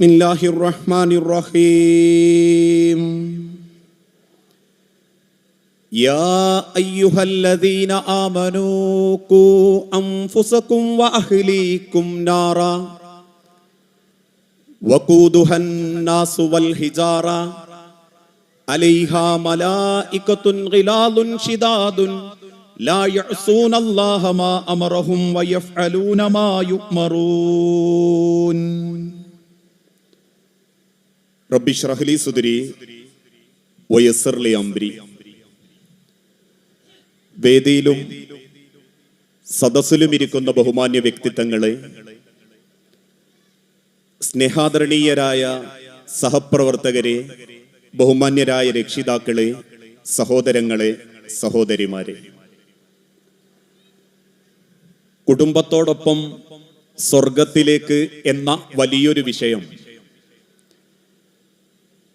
بسم الله الرحمن الرحيم يا ايها الذين امنوا قوا انفسكم واهليكم نارا وقودها الناس والحجاره عليها ملائكه غلاظ شداد لا يعصون الله ما امرهم ويفعلون ما يؤمرون റബ്ബി ഷ്രഹ്ലി സുദരി വയസ്സർലി അംബ്രി വേദിയിലും സദസ്സിലും ഇരിക്കുന്ന ബഹുമാന്യ വ്യക്തിത്വങ്ങളെ സ്നേഹാദരണീയരായ സഹപ്രവർത്തകരെ ബഹുമാന്യരായ രക്ഷിതാക്കളെ സഹോദരങ്ങളെ സഹോദരിമാരെ. കുടുംബത്തോടൊപ്പം സ്വർഗത്തിലേക്ക് എന്ന വലിയൊരു വിഷയം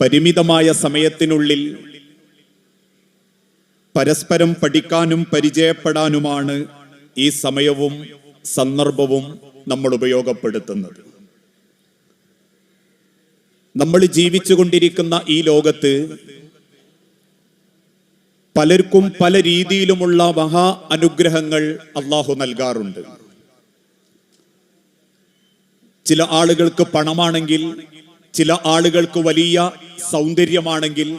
പരിമിതമായ സമയത്തിനുള്ളിൽ പരസ്പരം പഠിക്കാനും പരിചയപ്പെടാനുമാണ് ഈ സമയവും സന്ദർഭവും നമ്മൾ ഉപയോഗപ്പെടുത്തുന്നത്. നമ്മൾ ജീവിച്ചുകൊണ്ടിരിക്കുന്ന ഈ ലോകത്ത് പലർക്കും പല രീതിയിലുമുള്ള മഹാ അനുഗ്രഹങ്ങൾ അള്ളാഹു നൽകാറുണ്ട്. ചില ആളുകൾക്ക് പണമാണെങ്കിൽ ചില ആളുകൾക്ക് വലിയ സൗന്ദര്യമാണെങ്കിൽ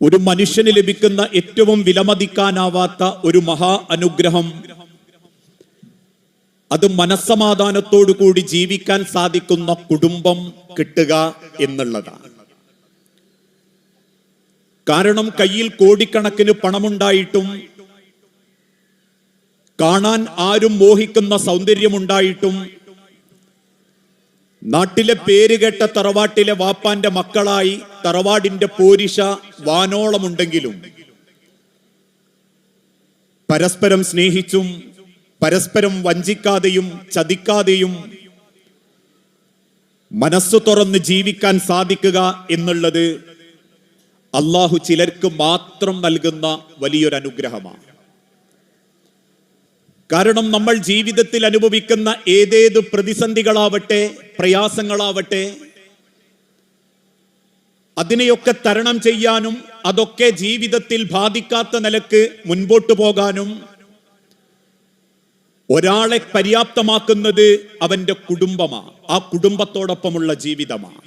ഒരു മനുഷ്യന് ലഭിക്കുന്ന ഏറ്റവും വിലമതിക്കാനാവാത്ത ഒരു മഹാ അനുഗ്രഹം അത് മനസ്സമാധാനത്തോടു കൂടി ജീവിക്കാൻ സാധിക്കുന്ന കുടുംബം കിട്ടുക എന്നുള്ളതാണ്. കാരണം കയ്യിൽ കോടിക്കണക്കിന് പണമുണ്ടായിട്ടും കാണാൻ ആരും മോഹിക്കുന്ന സൗന്ദര്യമുണ്ടായിട്ടും നാട്ടിലെ പേരുകേട്ട തറവാട്ടിലെ വാപ്പാന്റെ മക്കളായി തറവാടിന്റെ പോരിശ വാനോളമുണ്ടെങ്കിലും പരസ്പരം സ്നേഹിച്ചും പരസ്പരം വഞ്ചിക്കാതെയും ചതിക്കാതെയും മനസ്സു തുറന്ന് ജീവിക്കാൻ സാധിക്കുക എന്നുള്ളത് അള്ളാഹു ചിലർക്ക് മാത്രം നൽകുന്ന വലിയൊരു അനുഗ്രഹമാണ് കാരണം നമ്മൾ ജീവിതത്തിൽ അനുഭവിക്കുന്ന ഏതേത് പ്രതിസന്ധികളാവട്ടെ പ്രയാസങ്ങളാവട്ടെ അതിനെയൊക്കെ തരണം ചെയ്യാനും അതൊക്കെ ജീവിതത്തിൽ ബാധിക്കാത്ത നിലയ്ക്ക് മുൻപോട്ടു പോകാനും ഒരാളെ പര്യാപ്തമാക്കുന്നത് അവന്റെ കുടുംബമാണ് ആ കുടുംബത്തോടൊപ്പമുള്ള ജീവിതമാണ്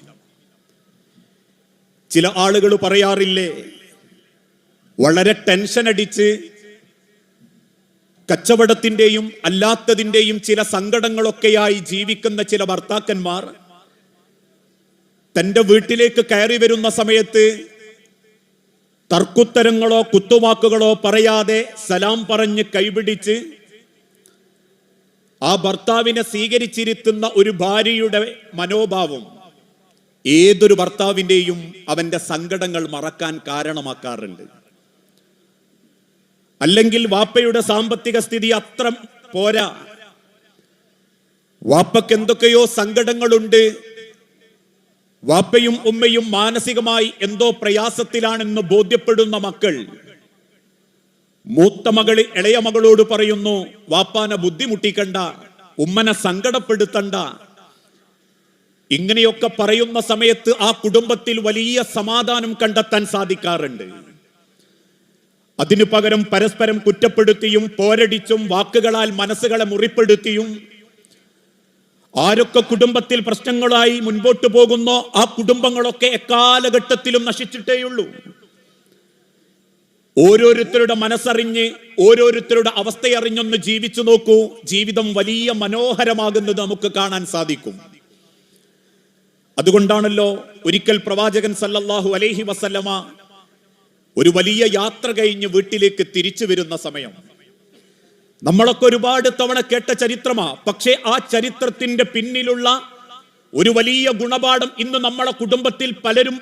ചില ആളുകൾ പറയാറില്ലേ വളരെ ടെൻഷൻ അടിച്ച് കച്ചവടത്തിന്റെയും അല്ലാത്തതിന്റെയും ചില സങ്കടങ്ങളൊക്കെയായി ജീവിക്കുന്ന ചില ഭർത്താക്കന്മാർ തന്റെ വീട്ടിലേക്ക് കയറി വരുന്ന സമയത്ത് തർക്കുത്തരങ്ങളോ കുത്തുവാക്കുകളോ പറയാതെ സലാം പറഞ്ഞ് കൈപിടിച്ച് ആ ഭർത്താവിനെ സ്വീകരിച്ചിരുത്തുന്ന ഒരു ഭാര്യയുടെ മനോഭാവം ഏതൊരു ഭർത്താവിന്റെയും അവന്റെ സങ്കടങ്ങൾ മറക്കാൻ കാരണമാക്കാറുണ്ട്. അല്ലെങ്കിൽ വാപ്പയുടെ സാമ്പത്തിക സ്ഥിതി അത്ര പോരാ. വാപ്പയ്ക്ക് എന്തൊക്കെയോ സങ്കടങ്ങളുണ്ട്. വാപ്പയും ഉമ്മയും മാനസികമായി എന്തോ പ്രയാസത്തിലാണെന്ന് ബോധ്യപ്പെടുന്ന മക്കൾ. മൂത്ത മകൾ ഇളയ മകളോട് പറയുന്നു വാപ്പാനെ ബുദ്ധിമുട്ടിക്കണ്ട ഉമ്മനെ സങ്കടപ്പെടുത്തണ്ട. ഇങ്ങനെയൊക്കെ പറയുന്ന സമയത്ത് ആ കുടുംബത്തിൽ വലിയ സമാധാനം കണ്ടെത്താൻ സാധിക്കാറുണ്ട്. അതിനു പകരം പരസ്പരം കുറ്റപ്പെടുത്തിയും പോരടിച്ചും വാക്കുകളാൽ മനസ്സുകളെ മുറിപ്പെടുത്തിയും ആരൊക്കെ കുടുംബത്തിൽ പ്രശ്നങ്ങളായി മുൻപോട്ട് പോകുന്നോ ആ കുടുംബങ്ങളൊക്കെ എക്കാലഘട്ടത്തിലും നശിച്ചിട്ടേയുള്ളൂ. ഓരോരുത്തരുടെ മനസ്സറിഞ്ഞ് ഓരോരുത്തരുടെ അവസ്ഥയറിഞ്ഞൊന്ന് ജീവിച്ചു നോക്കൂ. ജീവിതം വലിയ മനോഹരമാകുന്നത് നമുക്ക് കാണാൻ സാധിക്കും. അതുകൊണ്ടാണല്ലോ ഒരിക്കൽ പ്രവാചകൻ സല്ലല്ലാഹു അലൈഹി വസല്ലമ ഒരു വലിയ യാത്ര കഴിഞ്ഞ് വീട്ടിലേക്ക് തിരിച്ചു വരുന്ന സമയം. നമ്മളൊക്കെ ഒരുപാട് തവണ കേട്ട ചരിത്രമാ. പക്ഷേ ആ ചരിത്രത്തിന്റെ പിന്നിലുള്ള ഒരു വലിയ ഗുണപാഠം ഇന്ന് നമ്മളെ കുടുംബത്തിൽ പലരും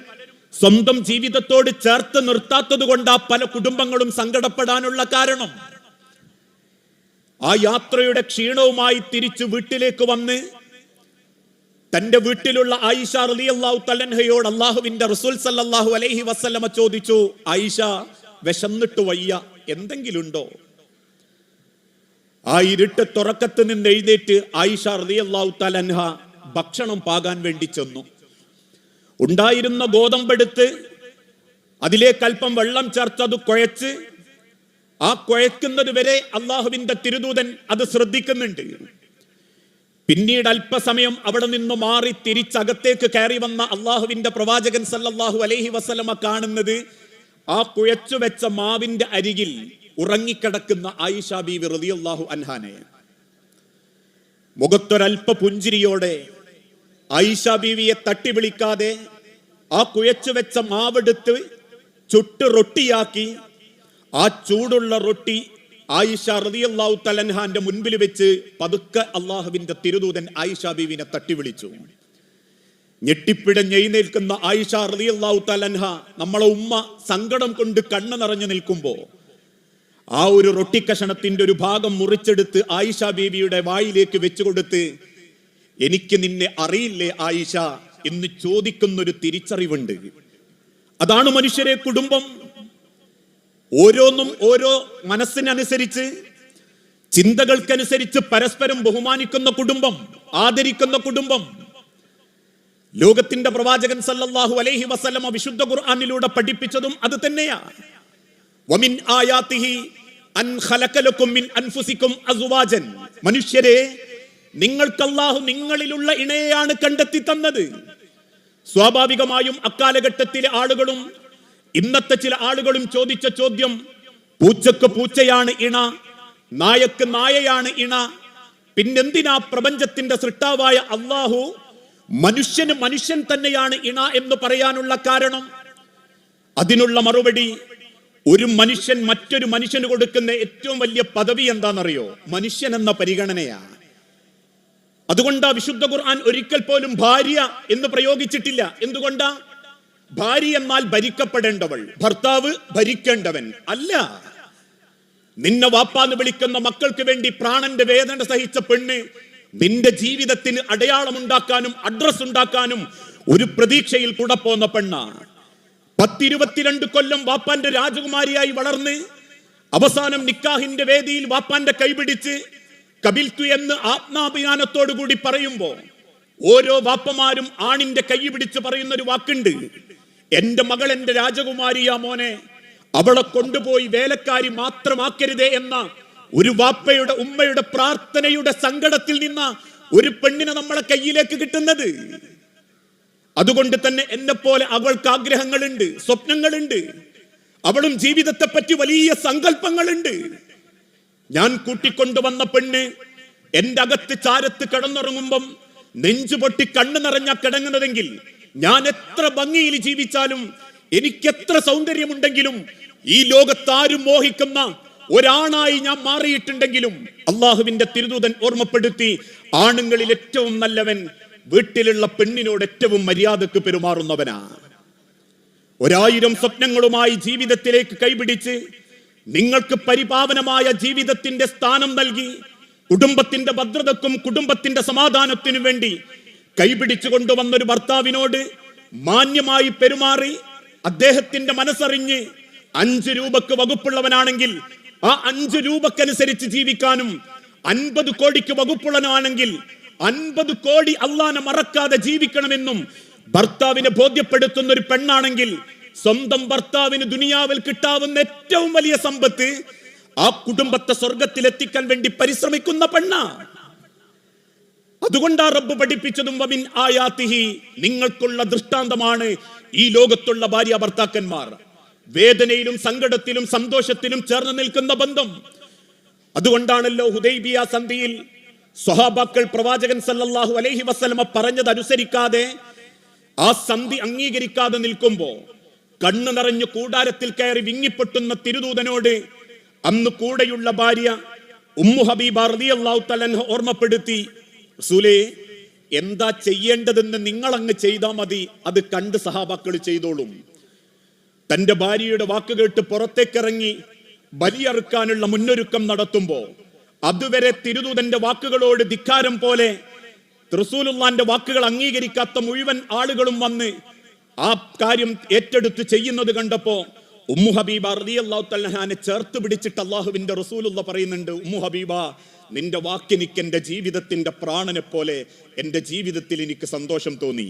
സ്വന്തം ജീവിതത്തോട് ചേർത്ത് നിർത്താത്തത് കൊണ്ടാ പല കുടുംബങ്ങളും സങ്കടപ്പെടാനുള്ള കാരണം. ആ യാത്രയുടെ ക്ഷീണവുമായി തിരിച്ചു വീട്ടിലേക്ക് വന്ന് തന്റെ വീട്ടിലുള്ള ആയിഷ റളിയല്ലാഹു തലൻഹയോട് അള്ളാഹുവിന്റെ റസൂൽ സല്ലാഹു അലൈഹി വസല്ലമ ചോദിച്ചു ആയിഷ വിശന്നിട്ട് വയ്യ എന്തെങ്കിലും ഉണ്ടോ ആ ഇരുട്ട് തുറക്കത്ത് നിന്ന് എഴുന്നേറ്റ് ആയിഷ റളിയല്ലാഹു തലൻഹ ഭക്ഷണം പാകാൻ വേണ്ടി ചെന്നു. ഉണ്ടായിരുന്ന ഗോതമ്പെടുത്ത് അതിലേക്ക് അല്പം വെള്ളം ചേർത്ത് അത് കുഴച്ച് ആ കുഴക്കുന്നത് വരെ അള്ളാഹുവിന്റെ തിരുദൂതൻ അത് ശ്രദ്ധിക്കുന്നുണ്ട്. പിന്നീട് അല്പസമയം അവിടെ നിന്ന് മാറി തിരിച്ചകത്തേക്ക് കയറി വന്ന അള്ളാഹുവിന്റെ പ്രവാചകൻ സല്ലല്ലാഹു അലൈഹി വസല്ലമ കാണുന്നത് ആ കുഴച്ചു വെച്ച മാവിന്റെ അരികിൽ ഉറങ്ങിക്കിടക്കുന്ന ആയിഷ ബീവി റളിയല്ലാഹു അൻഹാനെ. മുഖത്തൊരൽപ്പ പുഞ്ചിരിയോടെ ആയിഷ ബീവിയെ തട്ടി വിളിക്കാതെ ആ കുഴച്ചു വെച്ച മാവെടുത്ത് ചുട്ട് റൊട്ടിയാക്കി ആ ചൂടുള്ള റൊട്ടി ആയിഷ റളിയല്ലാഹു തലൻഹാന്റെ മുൻപിൽ വെച്ച് പതുക്കെ അള്ളാഹുവിന്റെ തിരുദൂതൻ ആയിഷ ബീവിനെ തട്ടി വിളിച്ചു ഞെട്ടിപ്പിടഞ്ഞെഴുന്നേൽക്കുന്ന ആയിഷ റളിയല്ലാഹു തലൻഹ നമ്മളെ ഉമ്മ സങ്കടം കൊണ്ട് കണ്ണു നിറഞ്ഞു നിൽക്കുമ്പോ ആ ഒരു റൊട്ടിക്കഷണത്തിന്റെ ഒരു ഭാഗം മുറിച്ചെടുത്ത് ആയിഷ ബീവിയുടെ വായിലേക്ക് വെച്ചുകൊടുത്ത് എനിക്ക് നിന്നെ അറിയില്ലേ ആയിഷ? എന്ന് ചോദിക്കുന്നൊരു തിരിച്ചറിവുണ്ട്. അതാണ് മനുഷ്യരെ കുടുംബം ഓരോന്നും ഓരോ മനസ്സിനനുസരിച്ച് ചിന്തകൾക്കനുസരിച്ച് പരസ്പരം ബഹുമാനിക്കുന്ന കുടുംബം ആദരിക്കുന്ന കുടുംബം. ലോകത്തിന്റെ പ്രവാചകൻ സല്ലല്ലാഹു അലൈഹി വസല്ലമ വിശുദ്ധ ഖുർആനിലൂടെ പഠിപ്പിച്ചതും അത് തന്നെയാണ് വമിൻ അൻ മിൻ അസ്വാജൻ. മനുഷ്യരെ നിങ്ങൾക്ക് അല്ലാഹു നിങ്ങളിലുള്ള ഇണയെയാണ് കണ്ടെത്തി തന്നത്. സ്വാഭാവികമായും അക്കാലഘട്ടത്തിലെ ആളുകളും ഇന്നത്തെ ചില ആളുകളും ചോദിച്ച ചോദ്യം പൂച്ചക്ക് പൂച്ചയാണ് ഇണ നായക്ക് നായയാണ് ഇണ. പിന്നെന്തിനാ പ്രപഞ്ചത്തിന്റെ സൃഷ്ടാവായ അള്ളാഹു മനുഷ്യന് മനുഷ്യൻ തന്നെയാണ് ഇണ എന്ന് പറയാനുള്ള കാരണം? അതിനുള്ള മറുപടി ഒരു മനുഷ്യൻ മറ്റൊരു മനുഷ്യന് കൊടുക്കുന്ന ഏറ്റവും വലിയ പദവി എന്താണെന്നറിയോ? മനുഷ്യൻ എന്ന പരിഗണനയാണ് അതുകൊണ്ടാ വിശുദ്ധ ഖുർആൻ ഒരിക്കൽ പോലും ഭാര്യ എന്ന് പ്രയോഗിച്ചിട്ടില്ല. എന്തുകൊണ്ടാ? ഭാര്യ എന്നാൽ ഭരിക്കപ്പെടേണ്ടവൾ ഭർത്താവ് ഭരിക്കേണ്ടവൻ അല്ല. നിന്നെ വാപ്പാന്ന് വിളിക്കുന്ന മക്കൾക്ക് വേണ്ടി പ്രാണന്റെ വേദന സഹിച്ച പെണ്ണ് നിന്റെ ജീവിതത്തിന് അടയാളമുണ്ടാക്കാനും അഡ്രസ് ഉണ്ടാക്കാനും ഒരു പ്രതീക്ഷയിൽ കൂടെ പോന്ന പെണ്ണാണ്. പത്തിരുപത്തിരണ്ട് കൊല്ലം വാപ്പാന്റെ രാജകുമാരിയായി വളർന്ന് അവസാനം നിക്കാഹിന്റെ വേദിയിൽ വാപ്പാന്റെ കൈപിടിച്ച് കബിൽത്തു എന്ന് ആത്മാഭിമാനത്തോടു കൂടി പറയുമ്പോ ഓരോ വാപ്പമാരും ആണിന്റെ കൈ പിടിച്ച് പറയുന്ന ഒരു വാക്കുണ്ട്. എന്റെ മകൾ എന്റെ രാജകുമാരിയാ മോനെ. അവളെ കൊണ്ടുപോയി വേലക്കാരി മാത്രമാക്കരുതേ എന്ന ഒരു വാപ്പയുടെ ഉമ്മയുടെ പ്രാർത്ഥനയുടെ സങ്കടത്തിൽ നിന്ന ഒരു പെണ്ണിനെ നമ്മളെ കയ്യിലേക്ക് കിട്ടുന്നത്. അതുകൊണ്ട് തന്നെ എന്നെ പോലെ അവൾക്ക് ആഗ്രഹങ്ങളുണ്ട് സ്വപ്നങ്ങളുണ്ട്. അവളും ജീവിതത്തെ പറ്റി വലിയ സങ്കല്പങ്ങളുണ്ട്. ഞാൻ കൂട്ടിക്കൊണ്ടുവന്ന പെണ്ണ് എന്റെ അകത്ത് ചാരത്ത് കിടന്നുറങ്ങുമ്പം നെഞ്ചു പൊട്ടി കണ്ണു നിറഞ്ഞ കിടങ്ങുന്നതെങ്കിൽ ഞാൻ എത്ര ഭംഗിയിൽ ജീവിച്ചാലും എനിക്ക് എത്ര സൗന്ദര്യമുണ്ടെങ്കിലും ഈ ലോകത്താരും മോഹിക്കുന്ന ഒരാണായി ഞാൻ മാറിയിട്ടുണ്ടെങ്കിലും അള്ളാഹുവിന്റെ തിരുദൂതൻ ഓർമ്മപ്പെടുത്തി ആണുങ്ങളിൽ ഏറ്റവും നല്ലവൻ വീട്ടിലുള്ള പെണ്ണിനോട് ഏറ്റവും മര്യാദയ്ക്ക് പെരുമാറുന്നവനാ. ഒരായിരം സ്വപ്നങ്ങളുമായി ജീവിതത്തിലേക്ക് കൈപിടിച്ച് നിങ്ങൾക്ക് പരിപാവനമായ ജീവിതത്തിന്റെ സ്ഥാനം നൽകി കുടുംബത്തിന്റെ ഭദ്രതക്കും കുടുംബത്തിന്റെ സമാധാനത്തിനു വേണ്ടി കൈപിടിച്ചു കൊണ്ടുവന്നൊരു ഭർത്താവിനോട് മാന്യമായി പെരുമാറി അദ്ദേഹത്തിന്റെ മനസ്സറിഞ്ഞ് അഞ്ച് രൂപക്ക് വകുപ്പുള്ളവനാണെങ്കിൽ ആ അഞ്ച് രൂപക്കനുസരിച്ച് ജീവിക്കാനും അൻപത് കോടിക്ക് വകുപ്പുള്ളവനാണെങ്കിൽ അൻപത് കോടി അള്ളാനെ മറക്കാതെ ജീവിക്കണമെന്നും ഭർത്താവിനെ ബോധ്യപ്പെടുത്തുന്ന ഒരു പെണ്ണാണെങ്കിൽ സ്വന്തം ഭർത്താവിന് ദുനിയാവിൽ കിട്ടാവുന്ന ഏറ്റവും വലിയ സമ്പത്ത് ആ കുടുംബത്തെ സ്വർഗത്തിൽ എത്തിക്കാൻ വേണ്ടി പരിശ്രമിക്കുന്ന പെണ്ണ. അതുകൊണ്ടാ റബ്ബ് പഠിപ്പിച്ചതും വമിൻ ആയാത്തിഹി. നിങ്ങൾക്കുള്ള ദൃഷ്ടാന്തമാണ് ഈ ലോകത്തുള്ള ഭാര്യ ഭർത്താക്കന്മാർ. വേദനയിലും സങ്കടത്തിലും സന്തോഷത്തിലും ചേർന്ന് നിൽക്കുന്ന ബന്ധം. അതുകൊണ്ടാണല്ലോ ഹുദൈബിയ സന്ധിയിൽ സ്വഹാബാക്കൾ പ്രവാചകൻ സല്ലല്ലാഹു അലൈഹി വസ്ലമ പറഞ്ഞത് അനുസരിക്കാതെ ആ സന്ധി അംഗീകരിക്കാതെ നിൽക്കുമ്പോ കണ്ണു നിറഞ്ഞു കൂടാരത്തിൽ കയറി വിങ്ങിപ്പൊട്ടുന്ന തിരുദൂതനോട് അന്ന് കൂടെയുള്ള ഭാര്യ ഉമ്മു ഹബീബ റളിയല്ലാഹു തആല ഓർമ്മപ്പെടുത്തി സുലേ എന്താ ചെയ്യേണ്ടതെന്ന് നിങ്ങൾ അങ്ങ് ചെയ്താൽ മതി. അത് കണ്ട് സഹാബാക്കൾ ചെയ്തോളും. തന്റെ ഭാര്യയുടെ വാക്ക് കേട്ട് പുറത്തേക്കിറങ്ങി ബലിയറുക്കാനുള്ള മുന്നൊരുക്കം നടത്തുമ്പോ അതുവരെ തിരുദൂതന്റെ വാക്കുകളോട് ധിക്കാരം പോലെ റസൂലുള്ളാന്റെ വാക്കുകൾ അംഗീകരിക്കാത്ത മുഴുവൻ ആളുകളും വന്ന് ആ കാര്യം ഏറ്റെടുത്ത് ചെയ്യുന്നത് കണ്ടപ്പോ ഉമ്മു ഹബീബ റളിയല്ലാഹു തആലഹാനെ ചേർത്ത് പിടിച്ചിട്ട് അള്ളാഹുവിന്റെ റസൂലുള്ള പറയുന്നുണ്ട് ഉമ്മു ഹബീബ നിന്റെ വാക്കെനിക്ക് എന്റെ ജീവിതത്തിന്റെ പ്രാണനെ പോലെ എന്റെ ജീവിതത്തിൽ എനിക്ക് സന്തോഷം തോന്നി.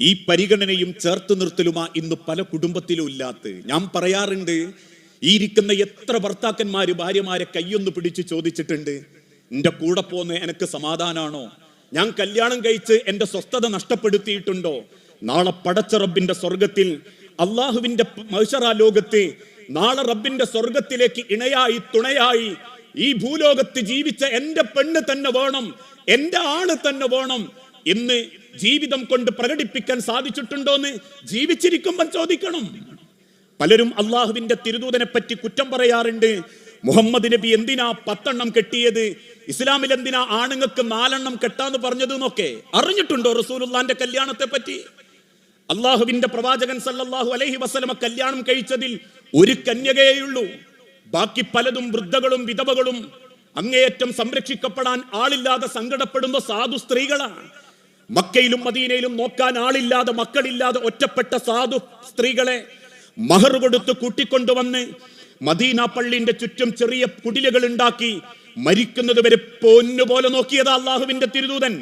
ഈ പരിഗണനയും ചേർത്ത് നിർത്തലുമാ ഇന്ന് പല കുടുംബത്തിലും ഇല്ലാത്ത. ഞാൻ പറയാറുണ്ട് ഈ ഇരിക്കുന്ന എത്ര ഭർത്താക്കന്മാര് ഭാര്യമാരെ കൈയൊന്ന് പിടിച്ച് ചോദിച്ചിട്ടുണ്ട് എന്റെ കൂടെ പോന്ന് എനിക്ക് സമാധാനാണോ? ഞാൻ കല്യാണം കഴിച്ച് എന്റെ സ്വസ്ഥത നഷ്ടപ്പെടുത്തിയിട്ടുണ്ടോ? നാളെ പടച്ചറബിന്റെ സ്വർഗത്തിൽ അള്ളാഹുവിന്റെ മത്സര ലോകത്ത് നാളെ റബ്ബിന്റെ സ്വർഗത്തിലേക്ക് ഇണയായി തുണയായി ഈ ഭൂലോകത്ത് ജീവിച്ച എന്റെ പെണ്ണ് തന്നെ വേണം എന്റെ ആണ് തന്നെ വേണം എന്ന് ജീവിതം കൊണ്ട് പ്രകടിപ്പിക്കാൻ സാധിച്ചിട്ടുണ്ടോന്ന് ജീവിച്ചിരിക്കുമ്പോൾ ചോദിക്കണം. പലരും അള്ളാഹുവിന്റെ തിരുദൂതനെ പറ്റി കുറ്റം പറയാറുണ്ട്. മുഹമ്മദ് നബി എന്തിനാ പത്തെണ്ണം കെട്ടിയത്? ഇസ്ലാമിൽ എന്തിനാ ആണുങ്ങൾക്ക് നാലെണ്ണം കെട്ടാന്ന് പറഞ്ഞത് എന്നൊക്കെ അറിഞ്ഞിട്ടുണ്ടോ റസൂലുള്ളാന്റെ കല്യാണത്തെ പറ്റി? അള്ളാഹുവിന്റെ പ്രവാചകൻ സല്ലല്ലാഹു അലൈഹി വസല്ലമ കല്യാണം കഴിച്ചതിൽ ഒരു കന്യകയേയുള്ളൂ. ബാക്കി പലതും വൃദ്ധകളും വിധവകളും അങ്ങേയറ്റം സംരക്ഷിക്കപ്പെടാൻ ആളില്ലാതെ സങ്കടപ്പെടുന്ന സാധു സ്ത്രീകളാണ്. മക്കയിലും മദീനയിലും നോക്കാൻ ആളില്ലാതെ മക്കളില്ലാതെ ഒറ്റപ്പെട്ട സാധു സ്ത്രീകളെ മഹർ കൊടുത്ത് കൂട്ടിക്കൊണ്ടുവന്ന് മദീന പള്ളിന്റെ ചുറ്റും ചെറിയ കുടിലുകൾ ഉണ്ടാക്കി മരിക്കുന്നത് വരെ പൊന്നുപോലെ നോക്കിയതാ അള്ളാഹുവിന്റെ തിരുദൂതൻ.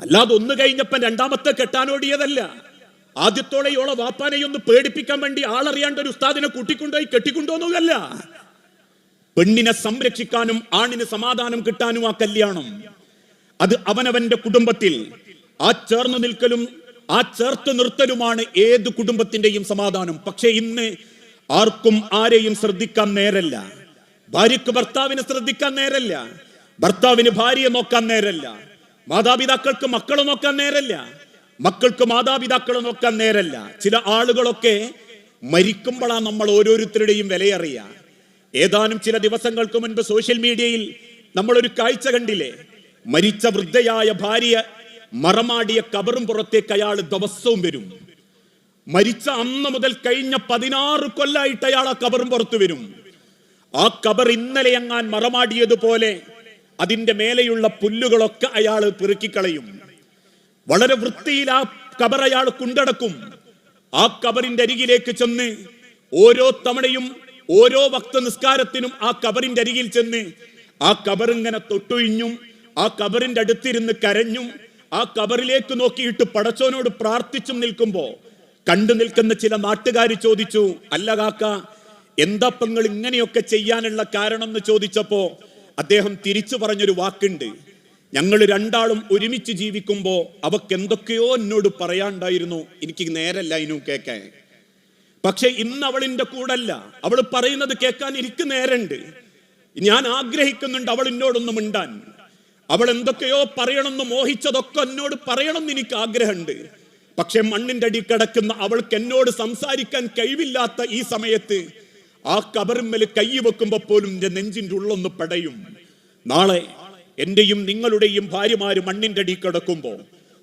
അല്ലാതെ ഒന്ന് കഴിഞ്ഞപ്പം രണ്ടാമത്തെ കെട്ടാനോടിയതല്ല. ആദ്യത്തോടെയോളെ വാപ്പാനെ ഒന്ന് പേടിപ്പിക്കാൻ വേണ്ടി ആളറിയാണ്ട് ഒരു ഉസ്താദിനെ കൂട്ടിക്കൊണ്ടുപോയി കെട്ടിക്കൊണ്ടുപോകുന്നതല്ല പെണ്ണിനെ സംരക്ഷിക്കാനും ആണിന് സമാധാനം കിട്ടാനും ആ കല്യാണം. അത് അവനവന്റെ കുടുംബത്തിൽ ആ ചേർന്ന് നിൽക്കലും ആ ചേർത്ത് നിർത്തലുമാണ് ഏത് കുടുംബത്തിന്റെയും സമാധാനം. പക്ഷേ ഇന്ന് ആർക്കും ആരെയും ശ്രദ്ധിക്കാൻ നേരല്ല. ഭാര്യക്ക് ഭർത്താവിനെ ശ്രദ്ധിക്കാൻ നേരല്ല. ഭർത്താവിന് ഭാര്യയെ നോക്കാൻ നേരല്ല. മാതാപിതാക്കൾക്ക് മക്കളെ നോക്കാൻ നേരല്ല. മക്കൾക്ക് മാതാപിതാക്കളെ നോക്കാൻ നേരല്ല. ചില ആളുകളൊക്കെ മരിക്കുമ്പോഴാണ് നമ്മൾ ഓരോരുത്തരുടെയും വിലയറിയ. ഏതാനും ചില ദിവസങ്ങൾക്ക് മുൻപ് സോഷ്യൽ മീഡിയയിൽ നമ്മളൊരു കാഴ്ച കണ്ടില്ലേ? മരിച്ച വൃദ്ധയായ ഭാര്യ മറമാടിയ കബറും പുറത്തേക്ക് അയാൾ ദിവസവും വരും. മരിച്ച അന്ന് മുതൽ കഴിഞ്ഞ പതിനാറ് കൊല്ലായിട്ട് അയാൾ ആ കബറും പുറത്തു വരും. ആ കബർ ഇന്നലെ എങ്ങാൻ മറമാടിയതുപോലെ അതിന്റെ മേലെയുള്ള പുല്ലുകളൊക്കെ അയാൾ പെറുക്കിക്കളയും. വളരെ വൃത്തിയിൽ ആ കബർ അയാൾ കൊണ്ടടക്കും. ആ കബറിന്റെ അരികിലേക്ക് ചെന്ന് ഓരോ തവണയും ഓരോ ഭക്ത നിസ്കാരത്തിനും ആ കബറിന്റെ അരികിൽ ചെന്ന് ആ കബറിങ്ങനെ തൊട്ടുഴിഞ്ഞും ആ കബറിന്റെ അടുത്തിരുന്ന് കരഞ്ഞും ആ കബറിലേക്ക് നോക്കിയിട്ട് പടച്ചോനോട് പ്രാർത്ഥിച്ചും നിൽക്കുമ്പോ കണ്ടു നിൽക്കുന്ന ചില നാട്ടുകാർ ചോദിച്ചു അല്ല കാക്ക എന്താ നിങ്ങൾ ഇങ്ങനെയൊക്കെ ചെയ്യാനുള്ള കാരണം എന്ന് ചോദിച്ചപ്പോ അദ്ദേഹം തിരിച്ചു പറഞ്ഞൊരു വാക്കുണ്ട്. ഞങ്ങൾ രണ്ടാളും ഒരുമിച്ച് ജീവിക്കുമ്പോൾ അവക്ക് എന്തൊക്കെയോ എന്നോട് പറയാണ്ടായിരുന്നു. എനിക്ക് നേരല്ല ഇനു കേൾക്കാൻ പക്ഷെ ഇന്ന് അവളിന്റെ കൂടല്ല. അവൾ പറയുന്നത് കേൾക്കാൻ എനിക്ക് നേരണ്ട്. ഞാൻ ആഗ്രഹിക്കുന്നുണ്ട് അവൾ എന്നോടൊന്നും മിണ്ടാൻ. അവൾ എന്തൊക്കെയോ പറയണമെന്ന് മോഹിച്ചതൊക്കെ എന്നോട് പറയണമെന്ന് എനിക്ക് ആഗ്രഹമുണ്ട്. പക്ഷെ മണ്ണിന്റെ അടി കിടക്കുന്ന അവൾക്ക് എന്നോട് സംസാരിക്കാൻ കഴിവില്ലാത്ത ഈ സമയത്ത് ആ കബറിന്മേൽ കൈ വെക്കുമ്പോൾ പോലും എന്റെ നെഞ്ചിന്റെ ഉള്ളൊന്ന് പടയും. നാളെ എന്റെയും നിങ്ങളുടെയും ഭാര്യമാര് മണ്ണിന്റെ അടി കിടക്കുമ്പോ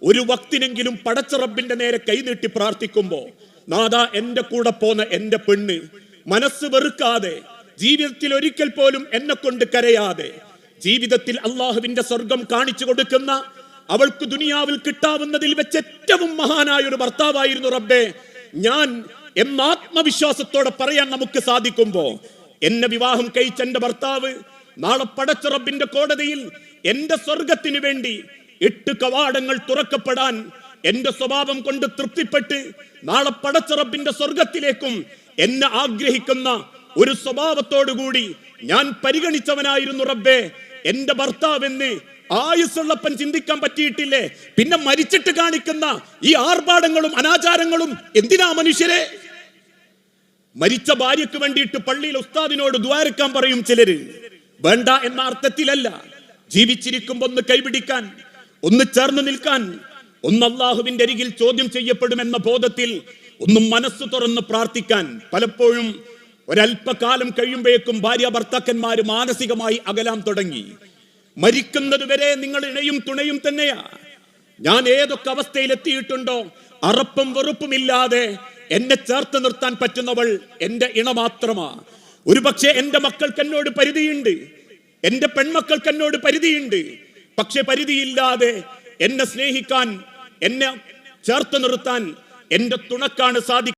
ഒരു വക്തിനെങ്കിലും പടച്ചറബിന്റെ നേരെ കൈനീട്ടി പ്രാർത്ഥിക്കുമ്പോ നാദാ എന്റെ കൂടെ പോന്ന എന്റെ പെണ്ണ് മനസ്സ് വെറുക്കാതെ ജീവിതത്തിൽ ഒരിക്കൽ പോലും എന്നെ കൊണ്ട് കരയാതെ ജീവിതത്തിൽ അള്ളാഹുവിന്റെ സ്വർഗം കാണിച്ചു കൊടുക്കുന്ന അവൾക്ക് ദുനിയാവിൽ കിട്ടാവുന്നതിൽ വെച്ച് ഏറ്റവും മഹാനായ ഒരു ഭർത്താവായിരുന്നു റബ്ബെ. ഞാൻ എന്ന ആത്മവിശ്വാസത്തോടെ പറയാൻ നമുക്ക് സാധിക്കുമ്പോ എന്നെ വിവാഹം കഴിച്ച എന്റെ ഭർത്താവ് നാളെ പടച്ച റബ്ബിന്റെ കോടതിയിൽ എന്റെ സ്വർഗത്തിന് വേണ്ടി എട്ട് കവാടങ്ങൾ തുറക്കപ്പെടാൻ എന്റെ സ്വഭാവം കൊണ്ട് തൃപ്തിപ്പെട്ട് നാളെ പടച്ചിറപ്പിന്റെ സ്വർഗത്തിലേക്കും എന്നെ ആഗ്രഹിക്കുന്ന ഒരു സ്വഭാവത്തോടുകൂടി ഞാൻ പരിഗണിച്ചവനായിരുന്നു റബ്ബേ. എന്റെ ഭർത്താവെന്ന് ആയുസ്സുള്ളപ്പൻ ചിന്തിക്കാൻ പറ്റിയിട്ടില്ലേ? പിന്നെ മരിച്ചിട്ട് കാണിക്കുന്ന ഈ ആർഭാടങ്ങളും അനാചാരങ്ങളും എന്തിനാ മനുഷ്യരെ? മരിച്ച ഭാര്യക്ക് വേണ്ടിയിട്ട് പള്ളിയിൽ ഉസ്താദിനോട് ദ്വാരക്കാൻ പറയും ചിലര്. വേണ്ട എന്ന അർത്ഥത്തിലല്ല. ജീവിച്ചിരിക്കുമ്പോ ഒന്ന് കൈപിടിക്കാൻ ഒന്ന് ചേർന്ന് നിൽക്കാൻ ഒന്ന് അള്ളാഹുവിന്റെ അരികിൽ ചോദ്യം ചെയ്യപ്പെടുമെന്ന ബോധത്തിൽ ഒന്നും മനസ്സ് തുറന്ന് പ്രാർത്ഥിക്കാൻ. പലപ്പോഴും ഒരല്പകാലം കഴിയുമ്പോഴേക്കും ഭാര്യ ഭർത്താക്കന്മാര് മാനസികമായി അകലാൻ തുടങ്ങി. മരിക്കുന്നത് വരെ നിങ്ങൾ ഇണയും തുണയും തന്നെയാ. ഞാൻ ഏതൊക്കെ അവസ്ഥയിലെത്തിയിട്ടുണ്ടോ അറപ്പും വെറുപ്പുമില്ലാതെ എന്നെ ചേർത്ത് നിർത്താൻ പറ്റുന്നവൾ എന്റെ ഇണ മാത്രമാ. ഒരുപക്ഷെ എന്റെ മക്കൾക്ക് എന്നോട് പരിധിയുണ്ട്. എന്റെ പെൺമക്കൾക്ക് എന്നോട് പരിധിയുണ്ട്. പക്ഷെ പരിധിയില്ലാതെ എന്നെ സ്നേഹിക്കാൻ എന്നെ ചേർത്ത് നിർത്താൻ എന്റെ തുണക്കാണ് സാധിക്കുക